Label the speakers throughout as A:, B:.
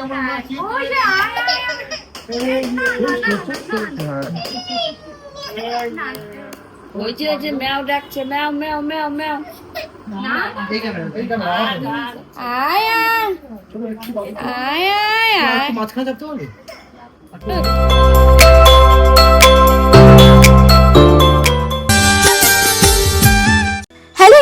A: করেছে আমার মা কি
B: ওই যে
C: যে ম্যাও ডাকছে ম্যাও ম্যাও ম্যাও ম্যাও।
A: এইখানে এইখানে
C: আয়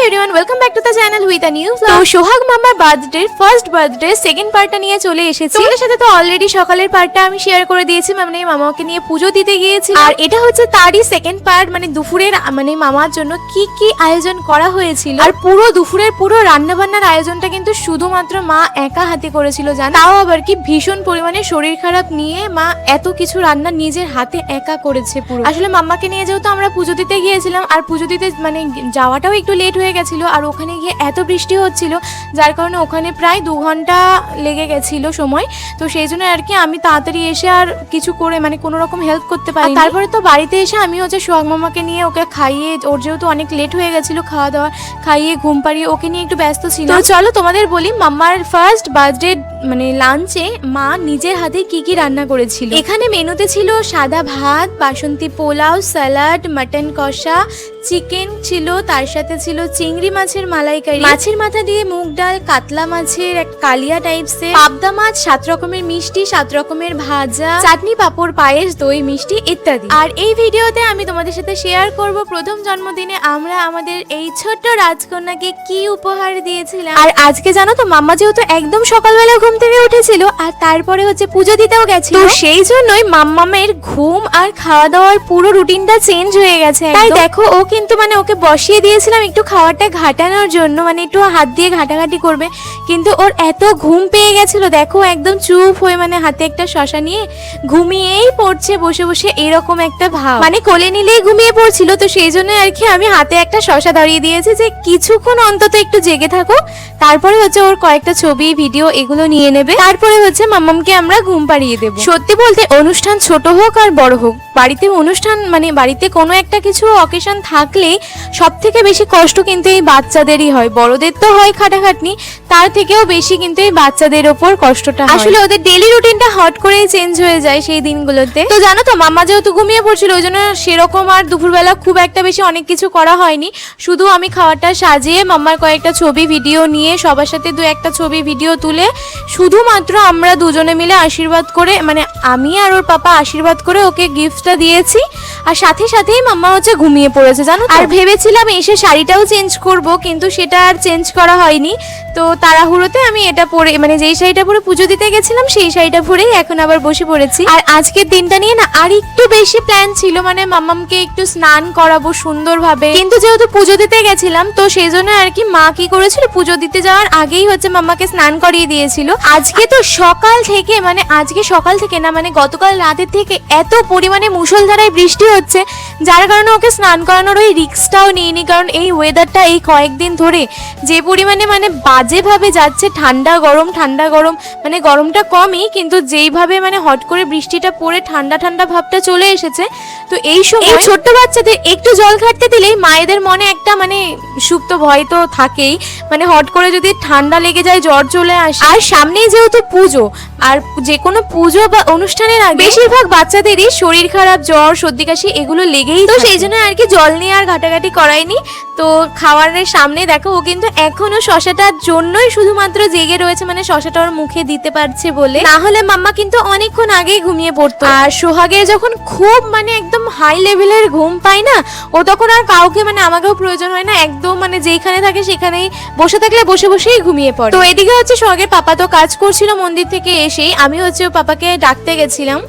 D: everyone welcome back to the channel with a new তো সোহাগ মামার বার্থডে ফার্স্ট বার্থডে সেকেন্ড পার্টটা নিয়ে চলে এসেছি। তোমাদের সাথে তো অলরেডি সকালের পার্টটা আমি শেয়ার করে দিয়েছি মানে মামাকে নিয়ে পুজো দিতে গিয়েছি। আর এটা হচ্ছে তারই সেকেন্ড পার্ট মানে দুপুরের মানে মামার জন্য কি কি আয়োজন করা হয়েছিল। আর পুরো দুপুরের পুরো রান্নাবান্নার আয়োজনটা কিন্তু শুধুমাত্র মা একা হাতে করেছিল জানো? তাও আবার কি ভীষণ পরিমাণে শরীর খারাপ নিয়ে মা এত কিছু রান্না নিজের হাতে একা করেছে পুরো। আসলে মামাকে নিয়ে যেহেতু আমরা পুজো দিতে গিয়েছিলাম আর পুজো দিতে মানে যাওয়াটাও একটু লেট হয়ে গেছিল আর ওখানে গিয়ে এত বৃষ্টি হচ্ছিল যার কারণে ওখানে প্রায় দু ঘণ্টা লেগে গেছিল সময়। তো সেই জন্য আর কি আমি তাড়াতাড়ি এসে আর কিছু করে মানে কোনো রকম হেল্প করতে পারি তারপরে তো বাড়িতে এসে আমি হচ্ছে সোহাগ মামাকে নিয়ে ওকে খাইয়ে ওর যেহেতু অনেক লেট হয়ে গেছিল খাওয়া দাওয়া খাইয়ে ঘুম পাড়িয়ে ওকে নিয়ে একটু ব্যস্ত ছিল চলো তোমাদের বলি মাম্মার ফার্স্ট বার্থডে মানে লাঞ্চে মা নিজের হাতে কি কি রান্না করেছিল। এখানে মেনুতে ছিল সাদা ভাত, বাসন্তী পোলাও স্যালাড মাটন কষা চিকেন ছিল, তার সাথে ছিল চিংড়ি মাছের মালাইকারি। মাছের মাথা দিয়ে মুগ ডাল, কাতলা মাছের এক কালিয়া টাইপসের পাবদা মাছ সাত রকমের মিষ্টি, সাত রকমের ভাজা, চাটনি, পাঁপড়, পায়েস, দই, মিষ্টি ইত্যাদি। আর এই ভিডিওতে আমি তোমাদের সাথে শেয়ার করব প্রথম জন্মদিনে আমরা আমাদের এই ছোট্ট রাজকন্যাকে কি উপহার দিয়েছিলাম। আর আজকে জানো তো, মাম্মা যেহেতু একদম সকালবেলা ঘুম থেকে উঠেছিল আর তারপরে হচ্ছে পুজো দিতেও গেছিল। সেই জন্যই মাম্মামের ঘুম আর খাওয়া দাওয়ার পুরো রুটিনটা চেঞ্জ হয়ে গেছে তাই দেখো ও কিন্তু মানে ওকে বসিয়ে দিয়েছিলাম একটু খাওয়াটা ঘাটানোর জন্য মানে একটু হাত দিয়ে ঘাটাঘাটি করবে। কিন্তু ওর এত ঘুম পেয়ে গেছিল দেখো একদম চুপ হয়ে মানে হাতে একটা শশা নিয়ে ঘুমিয়েই পড়ছে বসে বসে এরকম একটা ভাব। মানে কোলে নিলেই ঘুমিয়ে পড়ছিল তো সেই জন্য আর কি আমি হাতে একটা শশা ধরিয়ে দিয়েছি যে কিছুক্ষণ অন্তত একটু জেগে থাকো। তারপরে হচ্ছে ওর কয়েকটা ছবি ভিডিও এগুলো নিয়ে নেবে। তারপরে হচ্ছে মামামকে আমরা ঘুম পাড়িয়ে দেবো। সত্যি বলতে অনুষ্ঠান ছোট হোক আর বড় হোক, বাড়িতে অনুষ্ঠান মানে বাড়িতে কোনো একটা কিছু অকেশন থাকলে সব থেকে বেশি কষ্ট কিন্তু এই বাচ্চাদেরই হয়। বড়দের তো হয় খাটাখাটনি, তার থেকেও বেশি কিন্তু এই বাচ্চাদের ওপর কষ্টটা আসলে ওদের ডেলি রুটিনটা হট করেই চেঞ্জ হয়ে যায় সেই দিনগুলোতে। তো জানো তো, মামা যেহেতু ঘুমিয়ে পড়ছিল, ওই জন্য সেরকম আর দুপুরবেলা খুব একটা বেশি অনেক কিছু করা হয়নি। শুধু আমি খাবারটা সাজিয়ে মাম্মার কয়েকটা ছবি ভিডিও নিয়ে সবার সাথে দু একটা ছবি ভিডিও তুলে শুধুমাত্র আমরা দুজনে মিলে আশীর্বাদ করে মানে আমি আর ওর পাপা আশীর্বাদ করে ওকে গিফটটা দিয়েছি। আর সাথে সাথেই মাম্মা হচ্ছে ঘুমিয়ে পড়েছে, জানো আর ভেবেছিলাম এসে শাড়িটাও চেঞ্জ করব, কিন্তু সেটা আর চেঞ্জ করা হয়নি। তো তাড়াহুড়োতে আমি এটা পরে মানে যেই শাড়িটা পরে পুজো দিতে গেছিলাম, সেই শাড়িটা পরেই এখন আবার বসে পড়েছি। আর আজকের দিনটা নিয়ে না আর একটু বেশি প্ল্যান ছিল মানে মাম্মামকে একটু স্নান করাবো সুন্দরভাবে। কিন্তু যেহেতু পুজো দিতে গেছিলাম, তো সেই জন্য আর কি মা কি করেছিল, পুজো দিতে যাওয়ার আগেই হচ্ছে মাম্মাকে স্নান করিয়ে দিয়েছিল। আজকে তো সকাল থেকে মানে আজকে সকাল থেকে না মানে গতকাল রাতের থেকে এত পরিমাণে মুষলধারায় বৃষ্টি হচ্ছে যার কারণে ওকে স্নান করানোর ওই রিক্সটাও নিইনি কারণ এই ওয়েদারটা এই কয়েকদিন ধরে যে পরিমাণে মানে বাজেভাবে যাচ্ছে ঠান্ডা গরম ঠান্ডা গরম মানে গরমটা কমই কিন্তু যেইভাবে মানে হট করে বৃষ্টিটা পড়ে ঠান্ডা ঠান্ডা ভাবটা চলে এসেছে তো এই সময় এই ছোট্ট বাচ্চাদের একটু জল ঘাটতে দিলেই মায়েদের মনে একটা মানে সুপ্ত ভয় তো থাকেই মানে হট করে যদি ঠান্ডা লেগে যায় জ্বর চলে আসে। আর সামনেই যেহেতু পুজো আর যে কোনো পুজো বা অনুষ্ঠানের আগে বেশিরভাগ বাচ্চাদেরই শরীর খারাপ জ্বর সর্দি কাশি এগুলো লেগেই তো সেই জন্য আর কি জল নিয়ে আর ঘাটাঘাটি করায়নি। তো খাওয়ারের সামনে দেখো ও কিন্তু এখনও শশাটার জন্যই শুধুমাত্র জেগে রয়েছে মানে শশাটা ওর মুখে দিতে পারছে বলে। না হলে মাম্মা কিন্তু অনেকক্ষণ আগেই ঘুমিয়ে পড়তো। আর সোহাগের যখন খুব মানে একদম হাই লেভেলের ঘুম পায় না ও তখন আর কাউকে মানে আমাকেও প্রয়োজন হয় না একদম মানে যেখানে থাকে সেখানেই বসে থাকলে বসে বসেই ঘুমিয়ে পড়ে। তো এদিকে হচ্ছে সোহাগের পাপা তো কাজ করছিল মন্দির থেকে এসেই আমি হচ্ছে পাপাকে ডাকতে গেছিলাম।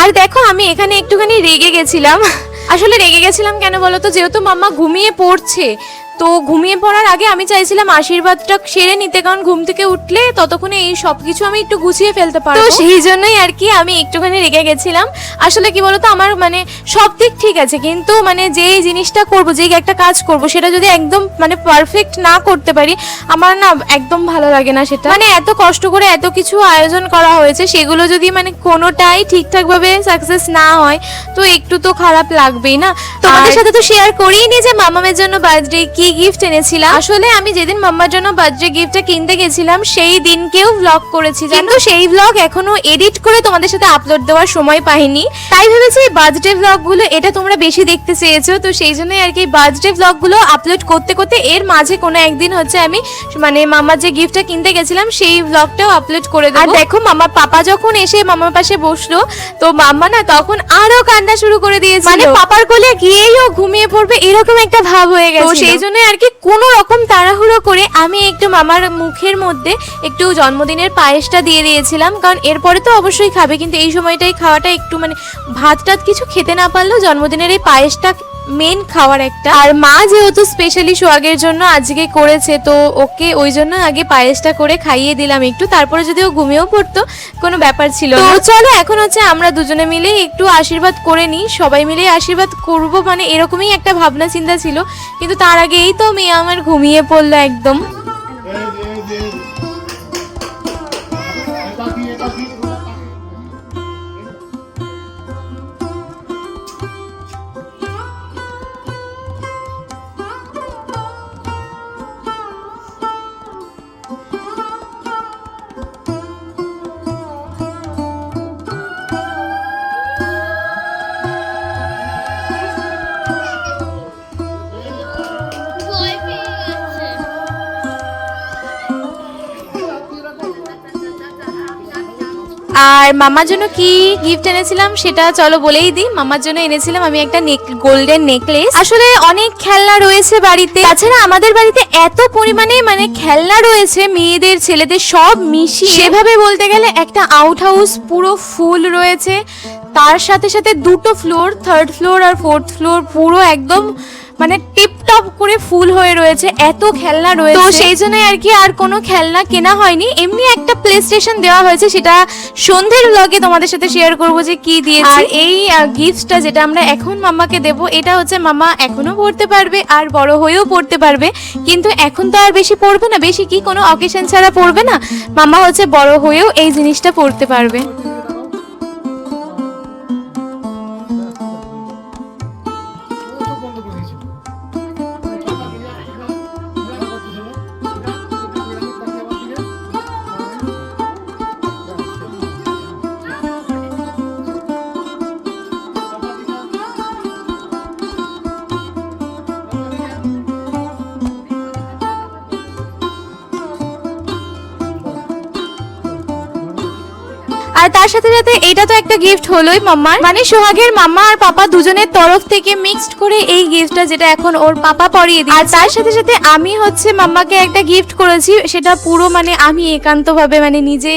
D: আর দেখো আমি এখানে একটুখানি রেগে গেছিলাম আসলে রেগে গেছিলাম কেন বলো তো যেহেতু মাম্মা ঘুমিয়ে পড়ছে তো ঘুমিয়ে পড়ার আগে আমি চাইছিলাম আশীর্বাদটা সেরে নিতে কারণ ঘুম থেকে উঠলে ততক্ষণে এই সব কিছু আমি একটু গুছিয়ে ফেলতে পারব। সেই জন্যই আর কি আমি একটুখানি রেগে গেছিলাম। আসলে কি বলতো আমার মানে সব দিক ঠিক আছে কিন্তু মানে যেই জিনিসটা করব যেই একটা কাজ করব সেটা যদি একদম মানে পারফেক্ট না করতে পারি আমার না একদম ভালো লাগে না সেটা। মানে এত কষ্ট করে এত কিছু আয়োজন করা হয়েছে সেগুলো যদি মানে কোনোটাই ঠিকঠাকভাবে সাকসেস না হয় তো একটু তো খারাপ লাগবেই না। তোমাদের সাথে তো শেয়ার করিই নি যে মামামের জন্য বার্থডে কি গিফট এনেছিলাম। আসলে আমি যেদিন মাম্মার জন্য বার্থডে গিফটটা কিনতে গেছিলাম সেই দিনকেও ব্লগ করেছি কিন্তু সেই ব্লগ এখনও এডিট করে তোমাদের সাথে আপলোড দেওয়ার সময় পাইনি। তাই ভেবেছি বার্থডে ব্লগগুলো এটা তোমরা বেশি দেখতে চেয়েছো তো সেই জন্যই আর কি বার্থডে ব্লগগুলো আপলোড করতে করতে এর মাঝে কোনো একদিন হচ্ছে আমি মানে মামার যে গিফটটা কিনতে গেছিলাম সেই ব্লগটাও আপলোড করে দেবো। আর দেখো মামার পাপা যখন এসে মামার পাশে বসল তো মাম্মা না তখন আরও কান্না শুরু করে দিয়েছে মানে পাপার কোলে গিয়েই ও ঘুমিয়ে পড়বে এরকম একটা ভাব হয়ে গেছে সেই জন্য আর কি কোনো রকম তাড়াহুড়ো করে আমি একটু মামার মুখের মধ্যে একটু জন্মদিনের পায়েসটা দিয়ে দিয়েছিলাম, কারণ এরপরে তো অবশ্যই খাবে, কিন্তু এই সময়টাই খাওয়াটা একটু মানে ভাত টাত কিছু খেতে না পারলেও জন্মদিনের এই পায়েসটা মেন খাওয়ার একটা। আর মা যেহেতু স্পেশালি সোহাগের জন্য আজকে করেছে, তো ওকে ওই জন্য আগে পায়েসটা করে খাইয়ে দিলাম একটু। তারপরে যদি ও ঘুমিয়েও পড়তো, কোনো ব্যাপার ছিল তো চলো, এখন হচ্ছে আমরা দুজনে মিলে একটু আশীর্বাদ করে নিই। সবাই মিলে আশীর্বাদ করব মানে এরকমই একটা ভাবনা চিন্তা ছিল। কিন্তু তার আগেই তো মেয়ে আমার ঘুমিয়ে পড়ল একদম। আর মামার জন্য কি গিফট এনেছিলাম সেটা চলো বলেই দিই। মামার জন্য এনেছিলাম আমি একটা গোল্ডেন নেকলেস আসলে অনেক খেলনা রয়েছে বাড়িতে। তাছাড়া আমাদের বাড়িতে এত পরিমাণে মানে খেলনা রয়েছে, মেয়েদের, ছেলেদের সব মিশিয়ে। সেভাবে বলতে গেলে একটা আউট হাউস পুরো ফুল রয়েছে। তার সাথে সাথে দুটো ফ্লোর থার্ড ফ্লোর আর ফোর্থ ফ্লোর পুরো একদম মানে টিপ টপ করে ফুল হয়ে রয়েছে এত খেলনা রয়েছে। তো সেই জন্য আর কি আর কোনো খেলনা কেনা হয়নি। এমনি একটা প্লে স্টেশন দেওয়া হয়েছে সেটা সন্ধ্যের ব্লগে তোমাদের সাথে শেয়ার করব যে কি দিয়েছি। আর এই গিফটটা যেটা আমরা এখন মাম্মাকে দেব এটা হচ্ছে মামা এখনও পড়তে পারবে আর বড় হয়েও পড়তে পারবে। কিন্তু এখন তো আর বেশি পড়বে না বেশি কি কোনো অকেশন ছাড়া পড়বে না। মামা হচ্ছে বড় হয়েও এই জিনিসটা পড়তে পারবে। আর তার সাথে সাথে এটা তো একটা গিফট হলোই মাম্মার। মানে সোহাগের মাম্মা আর পাপা দুজনের তরফ থেকে মিক্সড করে এই গিফটটা যেটা এখন ওর পাপা পরিয়ে দিই আর তার সাথে সাথে আমি হচ্ছে মাম্মাকে একটা গিফট করেছি, সেটা পুরো মানে আমি একান্তভাবে মানে নিজে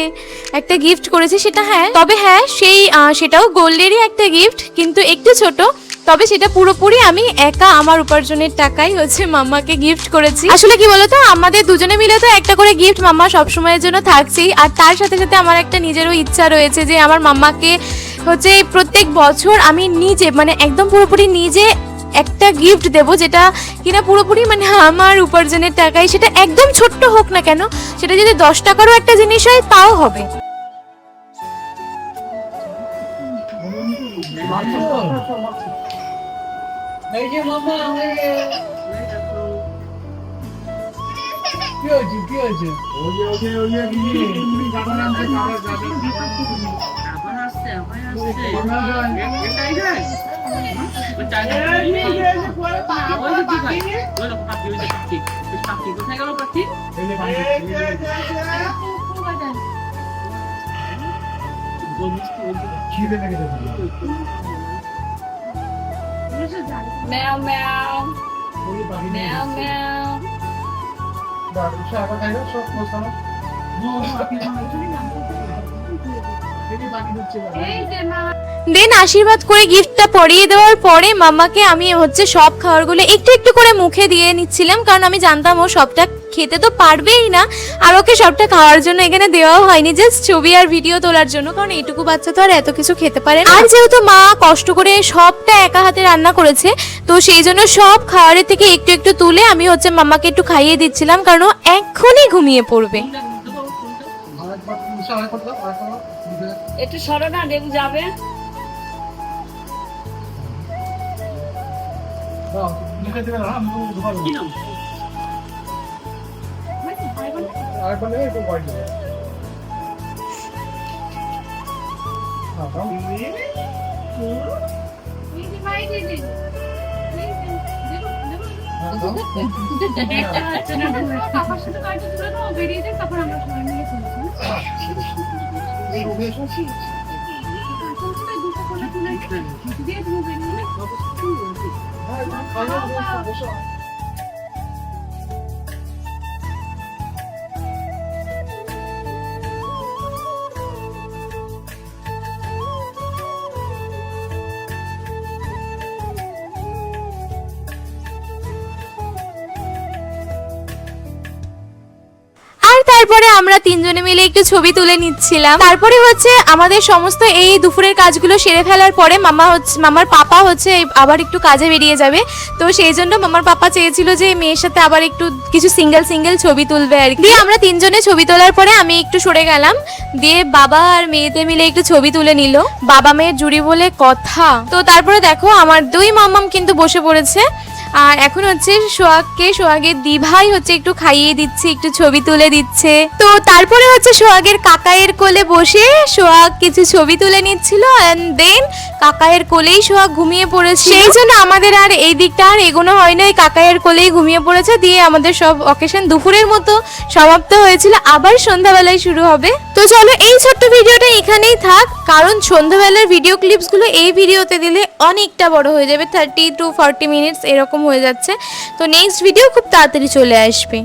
D: একটা গিফট করেছি। সেটা হ্যাঁ তবে হ্যাঁ সেই সেটাও গোল্ডেরই একটা গিফট কিন্তু একটু ছোট। তবে সেটা পুরোপুরি আমি একা আমার উপার্জনের টাকাই হচ্ছে মাম্মাকে গিফট করেছি। আসলে কি বলতো? আমাদের দুজনে মিলে তো একটা করে গিফট মাম্মা সবসময়ের জন্য থাকছেই। আর তার সাথে সাথে আমার একটা নিজেরও ইচ্ছা রয়েছে যে আমার মাম্মাকে হচ্ছে প্রত্যেক বছর আমি নিজে মানে একদম পুরোপুরি নিজে একটা গিফট দেব যেটা কিনা পুরোপুরি মানে আমার উপার্জনের টাকায় সেটা একদম ছোট্ট হোক না কেন সেটা যদি দশ টাকারও একটা জিনিস হয় তাও হবে।
A: এই যে মামা এই যে কি হয়েছে কি হয়েছে ওই যে ওই যে ওই যে তুমি যাবেন আনতে যাবে যাবে খিদে লেগে যাবে
C: Meow meow.
A: ওই পাখি নিয়ে
C: Meow meow.
A: দাঁড় সব আবার খাইবে সব বসানো
E: দেখি Mel, mel. Mel, mel. Baru siapa kayaknya sok masalah.
F: Bu, aku mau দেন আশীর্বাদ করে গিফটটা পরিয়ে দেওয়ার পরে মামাকে আমি হচ্ছে সব খাবারগুলো একটু একটু করে মুখে দিয়ে নিচ্ছিলাম কারণ আমি জানতাম ও সবটা খেতে তো পারবেই না আর ওকে সবটা খাওয়ার জন্য এখানে দেওয়াও হয়নি জাস্ট ছবি আর ভিডিও তোলার জন্য কারণ এইটুকু বাচ্চা তো আর এত কিছু খেতে পারে না আর যেহেতু মা কষ্ট করে সবটা একা হাতে রান্না করেছে তো সেই জন্য সব খাবারের থেকে একটু একটু তুলে আমি হচ্ছে মামাকে একটু খাইয়ে দিচ্ছিলাম কারণ এক্ষুনি ঘুমিয়ে পড়বে
C: একটু সরো না লেবু যাবে।
E: দাও, মুখে দিবে। না, আমি
F: আমরা তিনজনে মিলে একটু ছবি তুলে নিচ্ছিলাম। তারপরে হচ্ছে আমাদের সমস্ত এই দুপুরের কাজগুলো সেরে ফেলার পরে মামা হচ্ছে মামার পাপা হচ্ছে আবার একটু কাজে বেরিয়ে যাবে। তো সেই জন্য মামার পাপা চেয়েছিল যে মেয়ের সাথে আবার একটু কিছু সিঙ্গেল সিঙ্গেল ছবি তুলবে আর দিয়ে আমরা তিনজনে ছবি তোলার পরে আমি একটু সরে গেলাম। দিয়ে বাবা আর মেয়েতে মিলে একটু ছবি তুলে নিল। বাবা মেয়ের জুড়ি বলে কথা। তো তারপরে দেখো আমার দুই মামাম কিন্তু বসে পড়েছে। আর এখন হচ্ছে সোহাগকে, সোহাগের দিভাই হচ্ছে একটু খাইয়ে দিচ্ছে, একটু ছবি তুলে দিচ্ছে। তো তারপরে হচ্ছে সোহাগের কাকায়ের কোলে বসে সোহাগ কিছু ছবি তুলে নিচ্ছিল এন্ড দেন কাকায়ের কোলেই সোহাগ ঘুমিয়ে পড়েছে সেই জন্য আমাদের আর এই দিকটা আর এগোনো হয় না এই কাকায়ের কোলেই ঘুমিয়ে পড়েছে, দিয়ে আমাদের সব অকেশন দুপুরের মতো সমাপ্ত হয়েছিল। আবার সন্ধ্যাবেলায় শুরু হবে। তো চলো এই ছোট্ট ভিডিওটা এখানেই থাক। কারণ সন্ধ্যাবেলার ভিডিও ক্লিপসগুলো এই ভিডিওতে দিলে অনেকটা বড় হয়ে যাবে। থার্টি টু ফর্টি মিনিটস এরকম হয়ে যাচ্ছে। তো নেক্সট ভিডিও খুব তাড়াতাড়ি চলে আসবে।